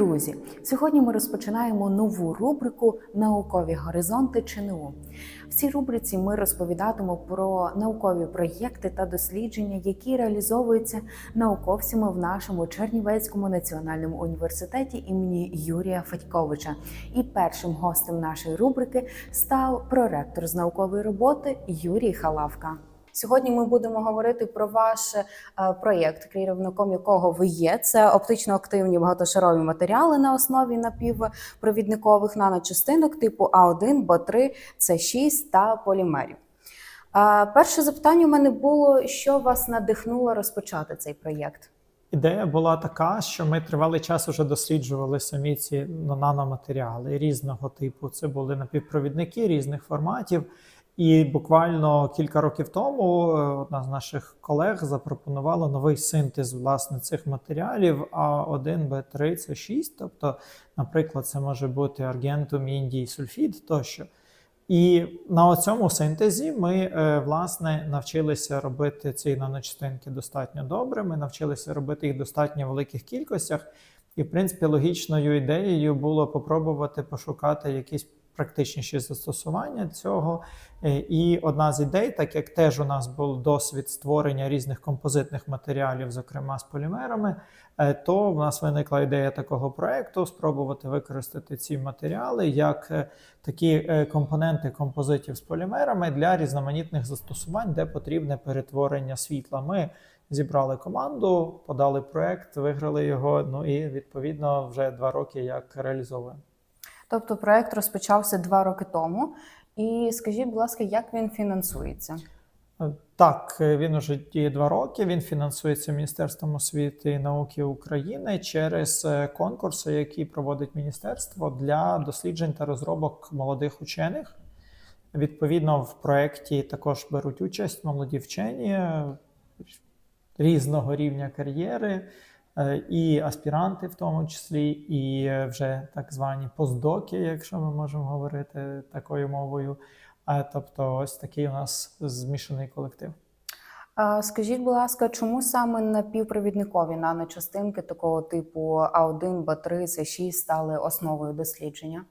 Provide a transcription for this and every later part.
друзі! Сьогодні ми розпочинаємо нову рубрику Наукові горизонти ЧНУ. В цій рубриці ми розповідатимемо про наукові проєкти та дослідження, які реалізовуються науковцями в нашому Чернівецькому національному університеті імені Юрія Федьковича. І першим гостем нашої рубрики став проректор з наукової роботи Юрій Халавка. Сьогодні ми будемо говорити про ваш е, проєкт, керівником якого ви є. Це оптично-активні багатошарові матеріали на основі напівпровідникових наночастинок типу А1, Б3, С6 та полімерів. Е, Перше запитання у мене було: що вас надихнуло розпочати цей проєкт? Ідея була така, що ми тривалий час вже досліджували самі ці ну, наноматеріали різного типу. Це були напівпровідники різних форматів. І буквально кілька років тому е, одна з наших колег запропонувала новий синтез власне цих матеріалів А1, Б3, С6. Тобто, наприклад, це може бути аргентум, індій, сульфід тощо. І на цьому синтезі ми е, власне навчилися робити ці наночастинки достатньо добре. Ми навчилися робити їх в достатньо великих кількостях. І, в принципі, логічною ідеєю було попробувати пошукати якісь практичніші застосування цього. Е, І одна з ідей, так як теж у нас був досвід створення різних композитних матеріалів, зокрема з полімерами, е, то в нас виникла ідея такого проекту спробувати використати ці матеріали як е, такі компоненти композитів з полімерами для різноманітних застосувань, де потрібне перетворення світла. Ми зібрали команду, подали проект, виграли його. Ну і відповідно вже два роки як реалізовуємо. Тобто, проєкт розпочався два роки тому. І скажіть, будь ласка, як він фінансується? Е, Так, е, він уже діє два роки. Він фінансується Міністерством освіти і науки України через е, конкурси, які проводить міністерство для досліджень та розробок молодих учених. Відповідно, в проєкті також беруть участь молоді вчені різного рівня кар'єри, і аспіранти, в тому числі, і е, вже так звані постдоки, якщо ми можемо говорити такою мовою. Е, Тобто, ось такий у нас змішаний колектив. Скажіть, будь ласка, чому саме напівпровідникові наночастинки такого типу А1, Б3, С6 стали основою дослідження?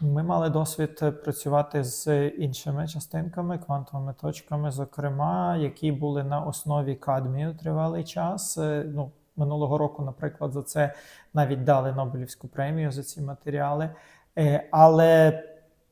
Ми мали досвід е, працювати з іншими частинками, квантовими точками, зокрема, які були на основі кадмію тривалий час. Е, Ну, минулого року, наприклад, за це навіть дали Нобелівську премію за ці матеріали. Е, Але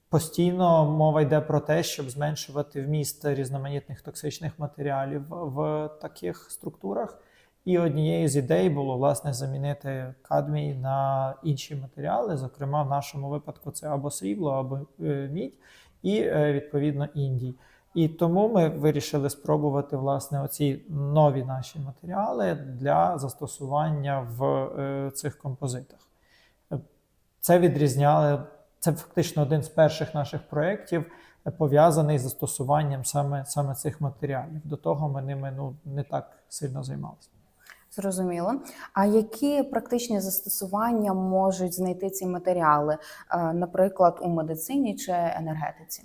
постійно мова йде про те, щоб зменшувати вміст різноманітних токсичних матеріалів в таких структурах. І однією з ідей було власне замінити кадмій на інші матеріали. Зокрема, в нашому випадку це або срібло, або е, мідь, і е, відповідно індій. І тому ми вирішили спробувати власне оці нові наші матеріали для застосування в е, цих композитах. Це відрізняли, це фактично один з перших наших проєктів, е, пов'язаний з застосуванням саме, саме цих матеріалів. До того ми ними ну, не так сильно займалися. Зрозуміло. А які практичні застосування можуть знайти ці матеріали, е, наприклад, у медицині чи енергетиці?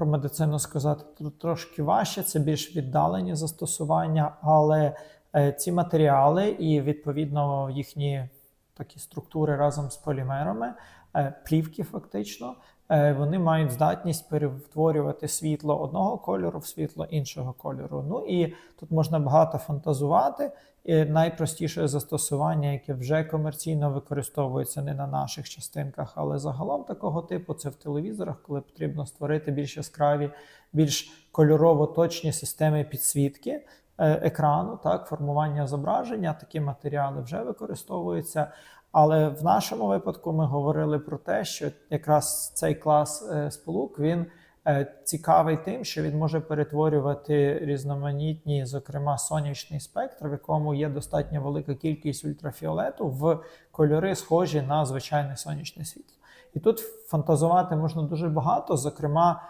Про медицину сказати тут трошки важче, це більш віддалені застосування, але е, ці матеріали і відповідно їхні такі структури разом з полімерами, е, плівки фактично, вони мають здатність перетворювати світло одного кольору в світло іншого кольору. Ну і тут можна багато фантазувати. І найпростіше застосування, яке вже комерційно використовується не на наших частинках, але загалом такого типу, це в телевізорах, коли потрібно створити більш яскраві, більш кольорово точні системи підсвітки е, екрану, так, формування зображення. Такі матеріали вже використовуються. Але в нашому випадку ми говорили про те, що якраз цей клас е, сполук він е, цікавий тим, що він може перетворювати різноманітні, зокрема сонячний спектр, в якому є достатньо велика кількість ультрафіолету, в кольори, схожі на звичайне сонячне світло. І тут фантазувати можна дуже багато, зокрема,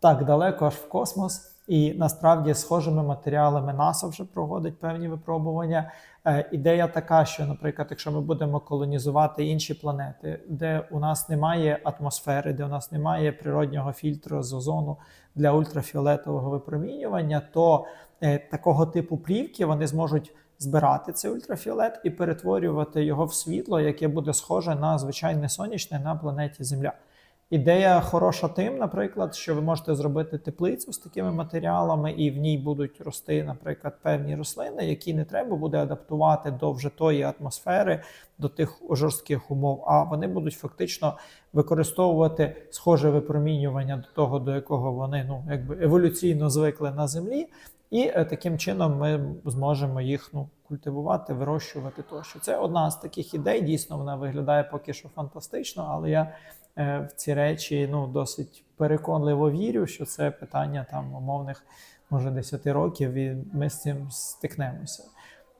так далеко аж в космос. І насправді схожими матеріалами НАСА вже проводить певні випробування. Е, ідея така, що, наприклад, якщо ми будемо колонізувати інші планети, де у нас немає атмосфери, де у нас немає природнього фільтру з озону для ультрафіолетового випромінювання, то е, такого типу плівки вони зможуть збирати цей ультрафіолет і перетворювати його в світло, яке буде схоже на звичайне сонячне на планеті Земля. Ідея хороша тим, наприклад, що ви можете зробити теплицю з такими матеріалами, і в ній будуть рости, наприклад, певні рослини, які не треба буде адаптувати до вже тої атмосфери, до тих жорстких умов, а вони будуть фактично використовувати схоже випромінювання до того, до якого вони ну якби еволюційно звикли на землі. І е, таким чином ми зможемо їх ну, культивувати, вирощувати тощо. Це одна з таких ідей. Дійсно, вона виглядає поки що фантастично, але я в ці речі ну, досить переконливо вірю, що це питання там умовних, може, 10 років, і ми з цим стикнемося.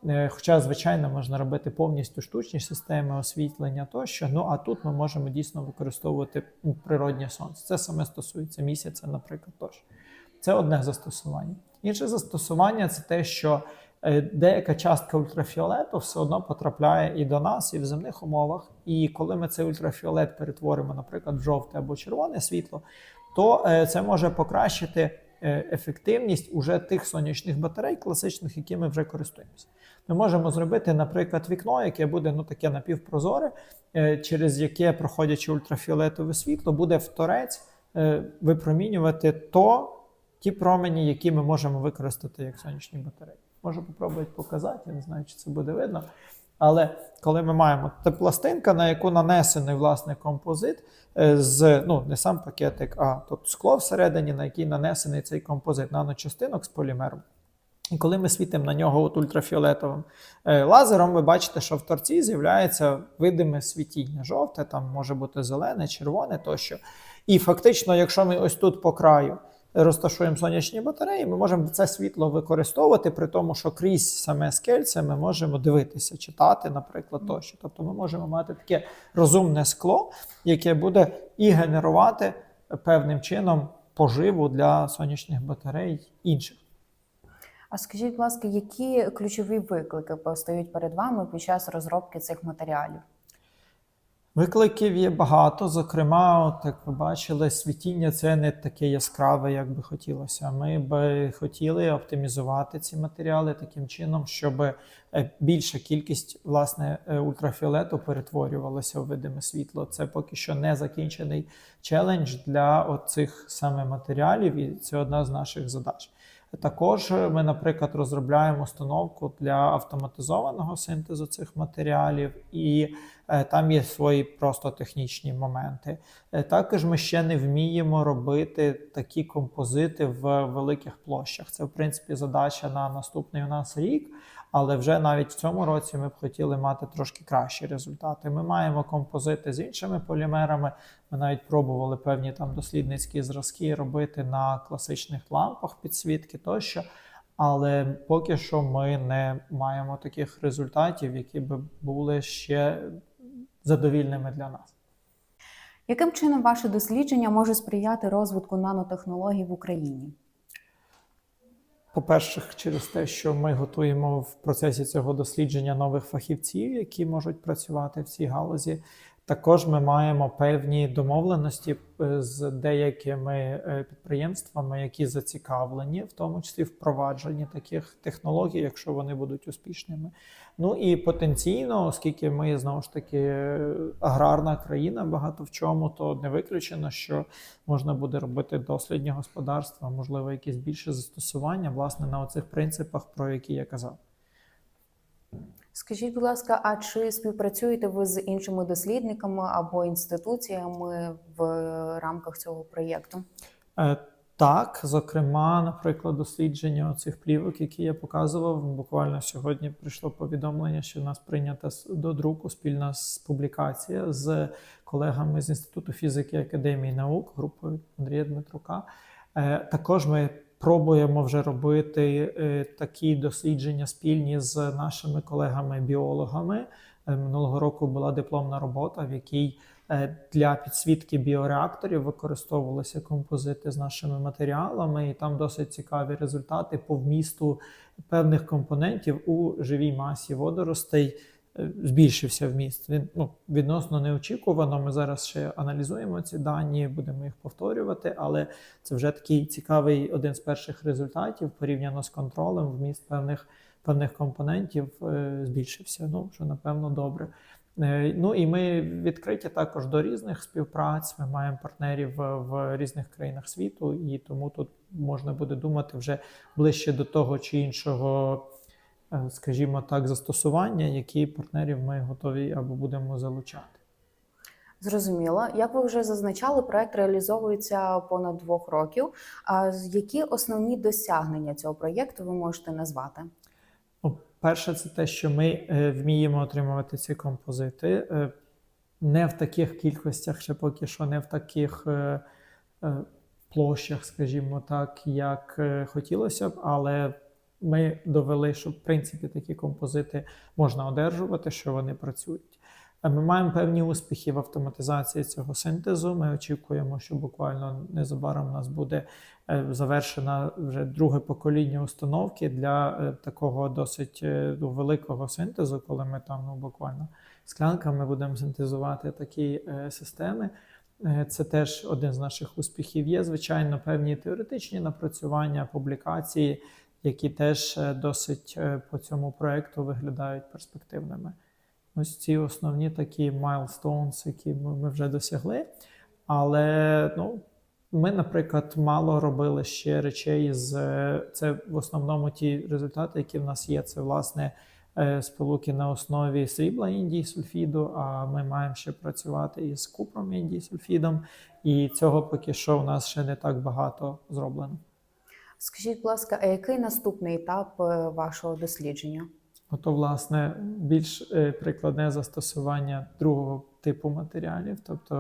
Е, Хоча, звичайно, можна робити повністю штучні системи освітлення тощо. Ну а тут ми можемо дійсно використовувати ну, природнє сонце. Це саме стосується місяця, наприклад, тощо. Це одне застосування. Інше застосування це те, що е, деяка частка ультрафіолету все одно потрапляє і до нас, і в земних умовах. І коли ми цей ультрафіолет перетворимо, наприклад, в жовте або червоне світло, то е, це може покращити е, ефективність уже тих сонячних батарей класичних, які ми вже користуємося. Ми можемо зробити, наприклад, вікно, яке буде ну таке напівпрозоре, е, через яке, проходячи ультрафіолетове світло, буде в торець е, випромінювати то ті промені, які ми можемо використати як сонячні батареї. Можу попробувати показати, я не знаю, чи це буде видно. Але коли ми маємо та пластинка, на яку нанесений власне композит е, з ну не сам пакетик, а тобто скло всередині, на який нанесений цей композит наночастинок з полімером. І коли ми світимо на нього от ультрафіолетовим е, лазером, ви бачите, що в торці з'являється видиме світіння. Жовте, там може бути зелене, червоне тощо. І фактично, якщо ми ось тут по краю розташуємо сонячні батареї, ми можемо це світло використовувати, при тому, що крізь саме скельце ми можемо дивитися, читати, наприклад, тощо. Тобто ми можемо мати таке розумне скло, яке буде і генерувати певним чином поживу для сонячних батарей інших. А скажіть, будь ласка, які ключові виклики постають перед вами під час розробки цих матеріалів? Викликів є багато. Зокрема, от як ви бачили, світіння це не таке яскраве, як би хотілося. Ми би хотіли оптимізувати ці матеріали таким чином, щоб е, більша кількість власне е, ультрафіолету перетворювалася в видиме світло. Це поки що не закінчений челендж для цих саме матеріалів, і це одна з наших задач. Також ми, наприклад, розробляємо установку для автоматизованого синтезу цих матеріалів, і там є свої просто технічні моменти. Е, також ми ще не вміємо робити такі композити в великих площах. Це, в принципі, задача на наступний у нас рік. Але вже навіть в цьому році ми б хотіли мати трошки кращі результати. Ми маємо композити з іншими полімерами. Ми навіть пробували певні там дослідницькі зразки робити на класичних лампах підсвітки тощо. Але поки що ми не маємо таких результатів, які б були ще задовільними для нас. Яким чином ваше дослідження може сприяти розвитку нанотехнологій в Україні? По-перше, через те, що ми готуємо в процесі цього дослідження нових фахівців, які можуть працювати в цій галузі. Також ми маємо певні домовленості е, з деякими е, підприємствами, які зацікавлені, в тому числі впровадженні таких технологій, якщо вони будуть успішними. Ну і потенційно, оскільки ми знову ж таки е, аграрна країна, багато в чому, то не виключено, що можна буде робити дослідні господарства, можливо, якісь більше застосування власне на оцих принципах, про які я казав. Скажіть, будь ласка, а чи співпрацюєте ви з іншими дослідниками або інституціями в рамках цього проєкту? Е, Так, зокрема, наприклад, дослідження цих плівок, які я показував. Буквально сьогодні прийшло повідомлення, що в нас прийнята до друку спільна публікація з колегами з Інституту фізики Академії наук, групою Андрія Дмитрука. Е, Також ми пробуємо вже робити е, такі дослідження спільні з нашими колегами-біологами. Е, Минулого року була дипломна робота, в якій е, для підсвітки біореакторів використовувалися композити з нашими матеріалами, і там досить цікаві результати по вмісту певних компонентів у живій масі водоростей. Е, Збільшився вміст. Він ну, відносно неочікувано. Ми зараз ще аналізуємо ці дані, будемо їх повторювати, але це вже такий цікавий один з перших результатів порівняно з контролем вміст певних певних компонентів е, збільшився. Ну, що напевно добре. Е, Ну і ми відкриті також до різних співпраць. Ми маємо партнерів в, в різних країнах світу, і тому тут можна буде думати вже ближче до того чи іншого, е, скажімо так, застосування, які партнерів ми готові або будемо залучати. Зрозуміло. Як ви вже зазначали, проект реалізовується понад двох років. А які основні досягнення цього проєкту ви можете назвати? Ну, перше, це те, що ми е, вміємо отримувати ці композити е, не в таких кількостях, ще поки що не в таких е, е, площах, скажімо так, як е, хотілося б, але ми довели, що в принципі такі композити можна одержувати, що вони працюють. Е, Ми маємо певні успіхи в автоматизації цього синтезу. Ми очікуємо, що буквально незабаром у нас буде е, завершено вже друге покоління установки для е, такого досить великого синтезу, коли ми там ну, буквально склянками будемо синтезувати такі системи. Це теж один з наших успіхів. Є, звичайно, певні теоретичні напрацювання, публікації, які теж е, досить е, по цьому проекту виглядають перспективними. Ось ці основні такі milestones, які ми вже досягли. Але ну, ми, наприклад, мало робили ще речей з е, це в основному ті результати, які в нас є. Це власне сполуки на основі срібла індії сульфіду. А ми маємо ще працювати із купром індії сульфідом. І цього поки що у нас ще не так багато зроблено. Скажіть, будь ласка, а який наступний етап е, вашого дослідження? Ото, власне, більш е, прикладне застосування другого типу матеріалів, тобто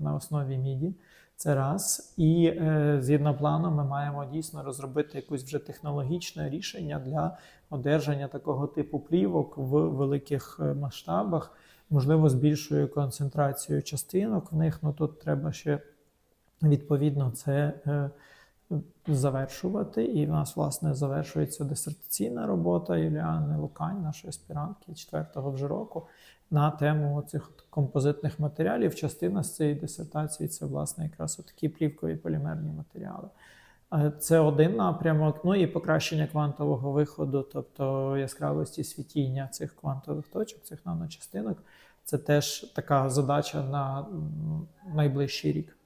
на основі міді. Це раз. І е, згідно плану, ми маємо дійсно розробити якусь вже технологічне рішення для одержання такого типу плівок в великих е, масштабах, можливо, з більшою концентрацією частинок в них. Ну тут треба ще відповідно це. Завершувати. І в нас, власне, завершується дисертаційна робота Юліани Лукань, нашої аспірантки четвертого вже року, на тему цих композитних матеріалів. Частина з цієї дисертації це, власне, якраз такі плівкові полімерні матеріали. Е, Це один напрямок, ну і покращення квантового виходу, тобто яскравості світіння цих квантових точок, цих наночастинок. Це теж така задача на найближчий рік.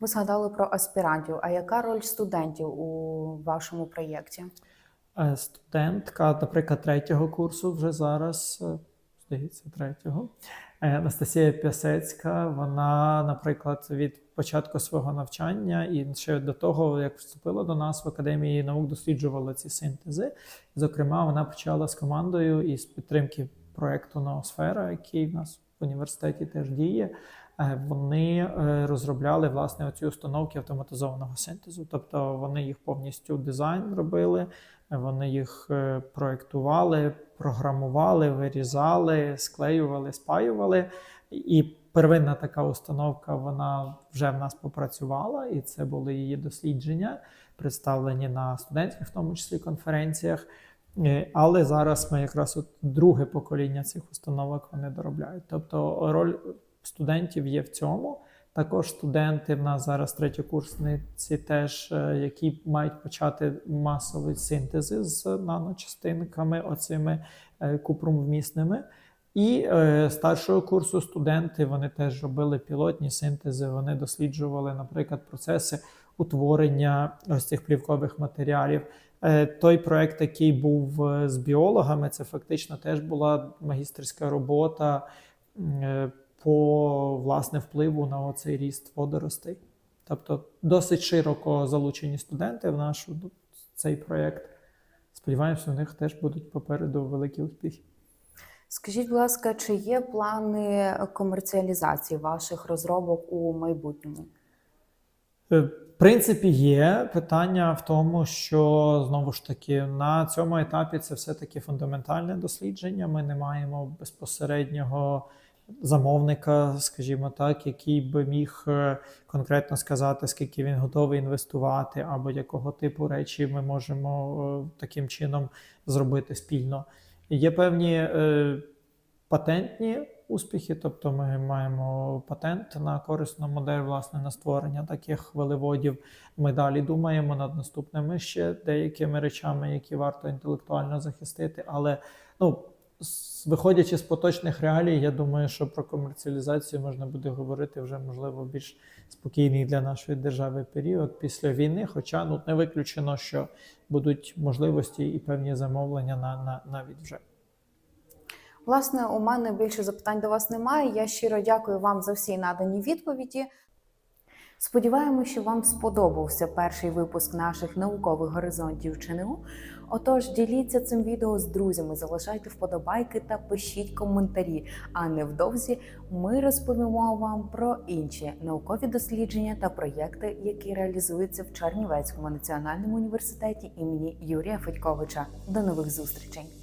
Ви згадали про аспірантів. А яка роль студентів у вашому проєкті? Е, Студентка, наприклад, третього курсу вже зараз, е, здається, третього. е, Анастасія Пясецька, вона, наприклад, від початку свого навчання і ще до того, як вступила до нас в Академії наук, досліджувала ці синтези. Зокрема, вона почала з командою із підтримки проекту Ноосфера, який в нас в університеті теж діє. Е, Вони е, розробляли власне оці установки автоматизованого синтезу, тобто вони їх повністю дизайн робили, вони їх е, проектували, програмували, вирізали, склеювали, спаювали. І первинна така установка вона вже в нас попрацювала, і це були її дослідження, представлені на студентських, в тому числі конференціях. Але зараз ми якраз от друге покоління цих установок вони доробляють. Тобто роль студентів є в цьому. Також студенти в нас зараз третьокурсниці, теж е, які мають почати масові синтези з наночастинками, оцими е, купрумвмісними. І е, старшого курсу студенти вони теж робили пілотні синтези. Вони досліджували, наприклад, процеси утворення ось цих плівкових матеріалів. Е, той проект, який був е, з біологами, це фактично теж була магістерська робота. е, по власне впливу на оцей ріст водоростей. Тобто досить широко залучені студенти в наш цей проєкт. Сподіваємося, у них теж будуть попереду великі успіхи. Скажіть, будь ласка, чи є плани комерціалізації ваших розробок у майбутньому? Е, В принципі, є питання в тому, що знову ж таки на цьому етапі це все-таки фундаментальне дослідження. Ми не маємо безпосереднього замовника, скажімо так, який би міг е, конкретно сказати, скільки він готовий інвестувати, або якого типу речі ми можемо е, таким чином зробити спільно. Є певні е, патентні успіхи. Тобто, ми маємо патент на корисну модель власне на створення таких хвилеводів. Ми далі думаємо над наступними ще деякими речами, які варто інтелектуально захистити. Але ну, виходячи з поточних реалій, я думаю, що про комерціалізацію можна буде говорити вже можливо більш спокійний для нашої держави період після війни. Хоча ну не виключено, що будуть можливості і певні замовлення на, на навіть вже. Власне, у мене більше запитань до вас немає. Я щиро дякую вам за всі надані відповіді. Сподіваємося, що вам сподобався перший випуск наших наукових горизонтів ЧНУ. Отож, діліться цим відео з друзями, залишайте вподобайки та пишіть коментарі. А невдовзі ми розповімо вам про інші наукові дослідження та проєкти, які реалізуються в Чернівецькому національному університеті імені Юрія Федьковича. До нових зустрічей!